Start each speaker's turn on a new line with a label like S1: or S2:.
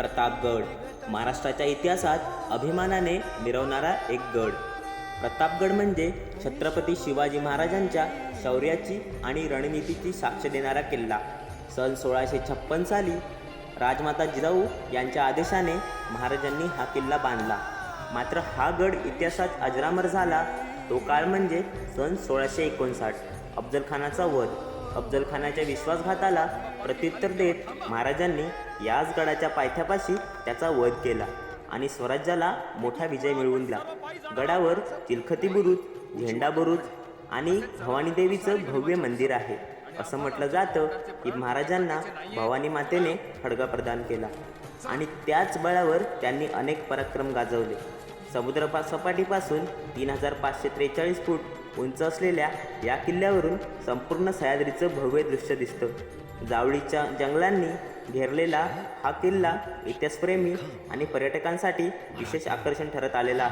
S1: प्रतापगड महाराष्ट्राच्या इतिहासात अभिमानाने मिरवणारा एक गड. प्रतापगड म्हणजे छत्रपती शिवाजी महाराजांच्या शौर्याची आणि रणनीतीची साक्ष देणारा किल्ला. सन सोळाशे छप्पन साली राजमाता जिजाऊ यांच्या आदेशाने महाराजांनी हा किल्ला बांधला. मात्र हा गड इतिहासात अजरामर झाला. तो काळ म्हणजे सन सोळाशे एकोणसाठ. अफजलखानाचा वध. अफजलखानाच्या विश्वासघाताला प्रत्युत्तर देत महाराजांनी याच गडाच्या पायथ्यापाशी त्याचा वध केला आणि स्वराज्याला मोठा विजय मिळवून दिला. गडावर तिलखती बुरुज झेंडा बुरुज आणि भवानी देवीचं भव्य मंदिर आहे. असं म्हटलं जातं की महाराजांना भवानी मातेने खडगा प्रदान केला आणि त्याच बळावर त्यांनी अनेक पराक्रम गाजवले. समुद्र सपाटीपासून तीन हजार पाचशे त्रेचाळीस फूट उंच असलेल्या या किल्ल्यावरून संपूर्ण सह्याद्रीचं भव्य दृश्य दिसतं. जावळीच्या जंगलांनी घेरलेला हा किल्ला इतिहासप्रेमी आणि पर्यटकांसाठी विशेष आकर्षण ठरत आलेला आहे.